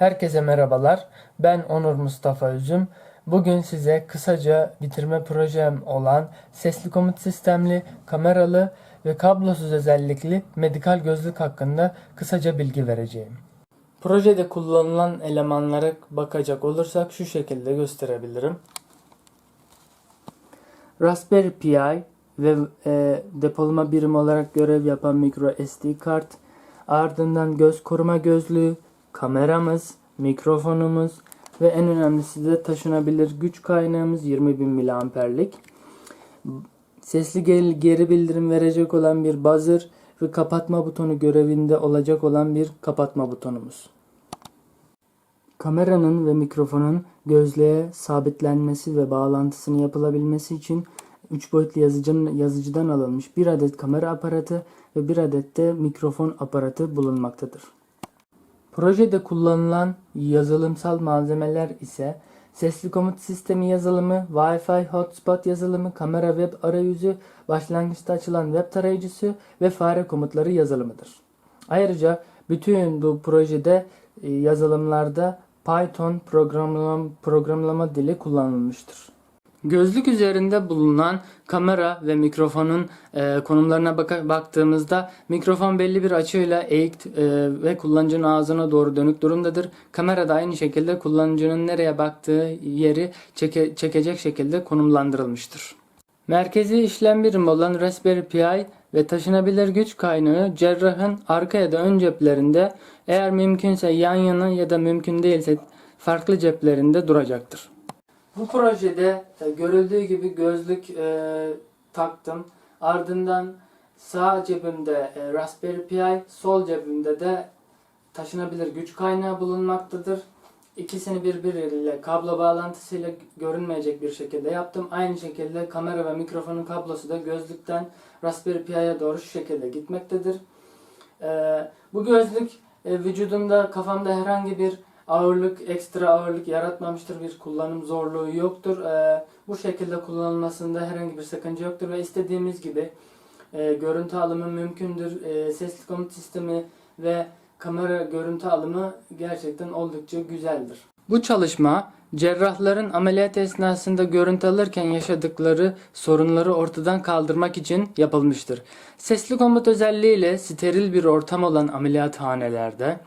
Herkese merhabalar. Ben Onur Mustafa Üzüm. Bugün size kısaca bitirme projem olan sesli komut sistemli, kameralı ve kablosuz özellikli medikal gözlük hakkında kısaca bilgi vereceğim. Projede kullanılan elemanlara bakacak olursak şu şekilde gösterebilirim. Raspberry Pi ve e, depolama birimi olarak görev yapan micro SD kart, ardından göz koruma gözlüğü, kameramız, mikrofonumuz ve en önemlisi de taşınabilir güç kaynağımız 20.000 miliamperlik. Sesli geri bildirim verecek olan bir buzzer ve kapatma butonu görevinde olacak olan bir kapatma butonumuz. Kameranın ve mikrofonun gözlüğe sabitlenmesi ve bağlantısını yapılabilmesi için 3 boyutlu yazıcının, yazıcıdan alınmış bir adet kamera aparatı ve bir adet de mikrofon aparatı bulunmaktadır. Projede kullanılan yazılımsal malzemeler ise sesli komut sistemi yazılımı, Wi-Fi hotspot yazılımı, kamera web arayüzü, başlangıçta açılan web tarayıcısı ve fare komutları yazılımıdır. Ayrıca bütün bu projede e, yazılımlarda Python programlama, programlama dili kullanılmıştır. Gözlük üzerinde bulunan kamera ve mikrofonun e, konumlarına baka- baktığımızda mikrofon belli bir açıyla eğik e, ve kullanıcının ağzına doğru dönük durumdadır. Kamera da aynı şekilde kullanıcının nereye baktığı yeri çeke- çekecek şekilde konumlandırılmıştır. Merkezi işlem birimi olan Raspberry Pi ve taşınabilir güç kaynağı cerrahın arka ya da ön ceplerinde eğer mümkünse yan yana ya da mümkün değilse farklı ceplerinde duracaktır. Bu projede e, görüldüğü gibi gözlük e, taktım. Ardından sağ cebimde e, Raspberry Pi, sol cebimde de taşınabilir güç kaynağı bulunmaktadır. İkisini birbiriyle kablo bağlantısıyla görünmeyecek bir şekilde yaptım. Aynı şekilde kamera ve mikrofonun kablosu da gözlükten Raspberry Pi'ye doğru şu şekilde gitmektedir. Ee, bu gözlük e, vücudumda kafamda herhangi bir ağırlık, ekstra ağırlık yaratmamıştır. Bir kullanım zorluğu yoktur. Ee, bu şekilde kullanılmasında herhangi bir sakınca yoktur ve istediğimiz gibi e, görüntü alımı mümkündür. E, sesli komut sistemi ve kamera görüntü alımı gerçekten oldukça güzeldir. Bu çalışma cerrahların ameliyat esnasında görüntü alırken yaşadıkları sorunları ortadan kaldırmak için yapılmıştır. Sesli komut özelliğiyle steril bir ortam olan ameliyathanelerde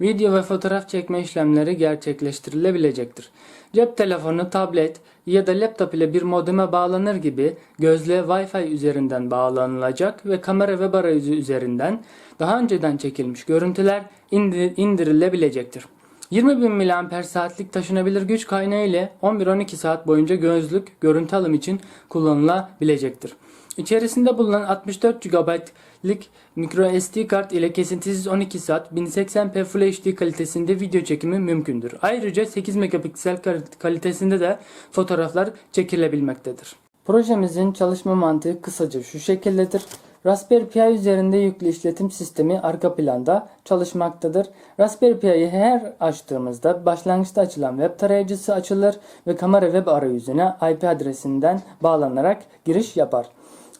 video ve fotoğraf çekme işlemleri gerçekleştirilebilecektir. Cep telefonu, tablet ya da laptop ile bir modeme bağlanır gibi gözlüğe Wi-Fi üzerinden bağlanılacak ve kamera web arayüzü üzerinden daha önceden çekilmiş görüntüler indir- indirilebilecektir. 20.000 mAh saatlik taşınabilir güç kaynağı ile 11-12 saat boyunca gözlük görüntü alım için kullanılabilecektir. İçerisinde bulunan 64 GB'lik micro SD kart ile kesintisiz 12 saat 1080p Full HD kalitesinde video çekimi mümkündür. Ayrıca 8 megapiksel kal- kalitesinde de fotoğraflar çekilebilmektedir. Projemizin çalışma mantığı kısaca şu şekildedir. Raspberry Pi üzerinde yüklü işletim sistemi arka planda çalışmaktadır. Raspberry Pi'yi her açtığımızda başlangıçta açılan web tarayıcısı açılır ve kamera web arayüzüne IP adresinden bağlanarak giriş yapar.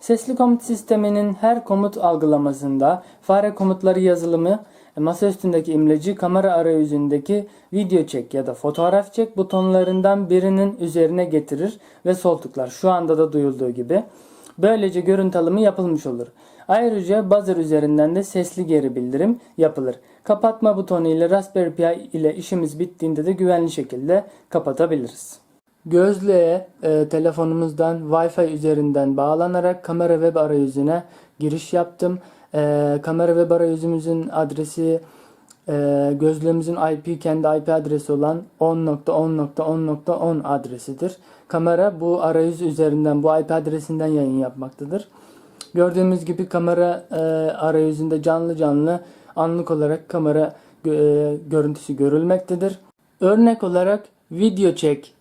Sesli komut sisteminin her komut algılamasında fare komutları yazılımı, masa üstündeki imleci kamera arayüzündeki video çek ya da fotoğraf çek butonlarından birinin üzerine getirir ve sol tıklar. Şu anda da duyulduğu gibi. Böylece görüntü alımı yapılmış olur. Ayrıca buzzer üzerinden de sesli geri bildirim yapılır. Kapatma butonu ile Raspberry Pi ile işimiz bittiğinde de güvenli şekilde kapatabiliriz. Gözlüğe e, telefonumuzdan Wi-Fi üzerinden bağlanarak kamera web arayüzüne giriş yaptım. E, kamera web arayüzümüzün adresi e, gözlüğümüzün IP kendi IP adresi olan 10.10.10.10 adresidir. Kamera bu arayüz üzerinden bu IP adresinden yayın yapmaktadır. Gördüğümüz gibi kamera e, arayüzünde canlı canlı anlık olarak kamera e, görüntüsü görülmektedir. Örnek olarak video çek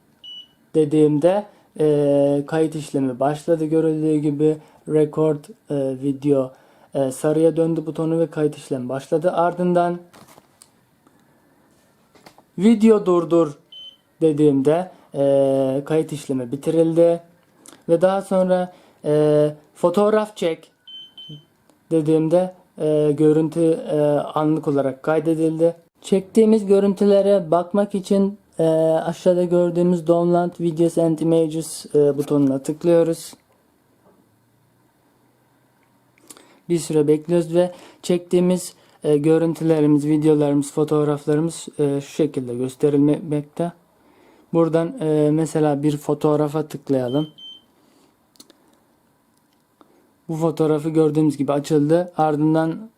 dediğimde e, kayıt işlemi başladı. Görüldüğü gibi record e, video e, sarıya döndü butonu ve kayıt işlemi başladı. Ardından video durdur dediğimde e, kayıt işlemi bitirildi. Ve daha sonra e, fotoğraf çek dediğimde e, görüntü e, anlık olarak kaydedildi. Çektiğimiz görüntülere bakmak için e, aşağıda gördüğümüz Download Videos and Images e, butonuna tıklıyoruz. Bir süre bekliyoruz ve çektiğimiz e, görüntülerimiz, videolarımız, fotoğraflarımız e, şu şekilde gösterilmekte. Buradan e, mesela bir fotoğrafa tıklayalım. Bu fotoğrafı gördüğümüz gibi açıldı. Ardından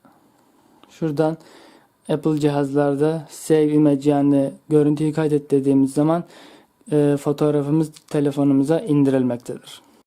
şuradan Apple cihazlarda Save Image yani görüntüyü kaydet dediğimiz zaman e, fotoğrafımız telefonumuza indirilmektedir.